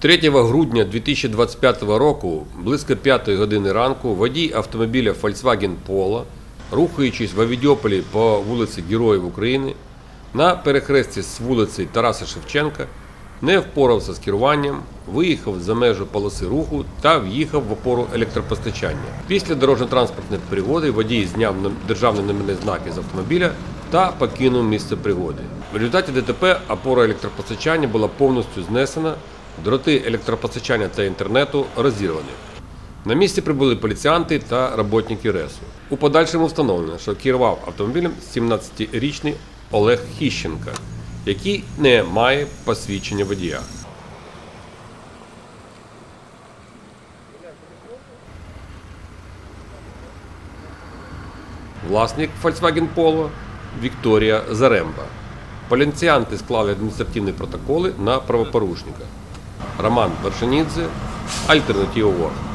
3 грудня 2025 року, близько 5 години ранку, водій автомобіля Volkswagen Polo, рухаючись в Авідіополі по вулиці Героїв України, на перехресті з вулиці Тараса Шевченка, не впорався з керуванням, виїхав за межу полоси руху та в'їхав в опору електропостачання. Після дорожньо-транспортної пригоди водій зняв нам- державні номерні знаки з автомобіля та покинув місце пригоди. В результаті ДТП опора електропостачання була повністю знесена, дроти електропостачання та інтернету розірвані. На місці прибули поліціянти та роботники РЕСу. У подальшому встановлено, що керував автомобілем 17-річний Олег Хіщенка, який не має посвідчення водія. Власник Volkswagen Polo Вікторія Заремба. Поліціянти склали адміністративні протоколи на правопорушника. Роман Вершинідзе, Ворг.